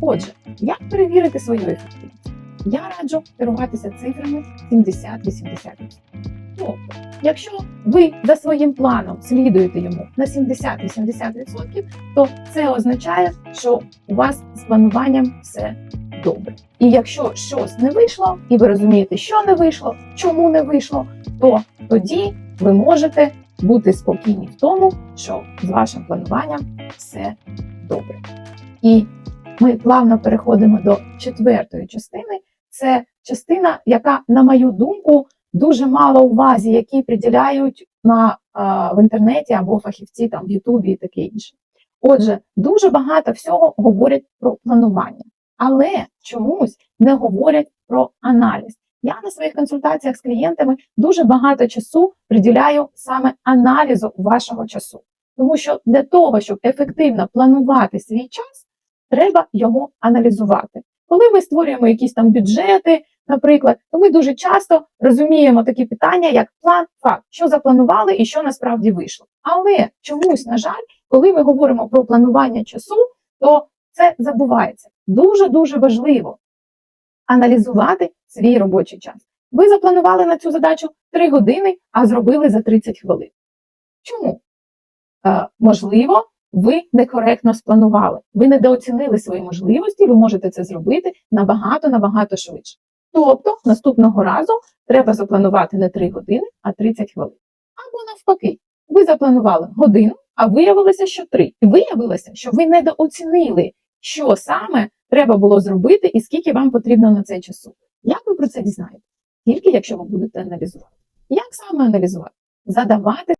Отже, як перевірити свою ефективність? Я раджу керуватися цифрами 70-80%. Тобто, якщо ви за своїм планом слідуєте йому на 70-80%, то це означає, що у вас з плануванням все добре. І якщо щось не вийшло, і ви розумієте, що не вийшло, чому не вийшло, то тоді ви можете бути спокійні в тому, що з вашим плануванням все добре. І ми плавно переходимо до четвертої частини. Це частина, яка, на мою думку, дуже мало увазі, які приділяють на а, в інтернеті або фахівці там в Ютубі і таке інше. Отже, дуже багато всього говорять про планування, але чомусь не говорять про аналіз. Я на своїх консультаціях з клієнтами дуже багато часу приділяю саме аналізу вашого часу, тому що для того, щоб ефективно планувати свій час, треба його аналізувати. Коли ми створюємо якісь там бюджети, наприклад, то ми дуже часто розуміємо такі питання, як план, факт, що запланували і що насправді вийшло. Але чомусь, на жаль, коли ми говоримо про планування часу, то це забувається. Дуже дуже важливо аналізувати свій робочий час. Ви запланували на цю задачу 3 години, а зробили за 30 хвилин. Чому? Е, можливо, ви некоректно спланували, ви недооцінили свої можливості, ви можете це зробити набагато набагато швидше. Тобто, наступного разу треба запланувати не 3 години, а 30 хвилин. Або навпаки, ви запланували годину, а виявилося, що 3. І виявилося, що ви недооцінили, що саме треба було зробити і скільки вам потрібно на це часу. Як ви про це дізнаєтесь? Тільки якщо ви будете аналізувати. Як саме аналізувати? Задавати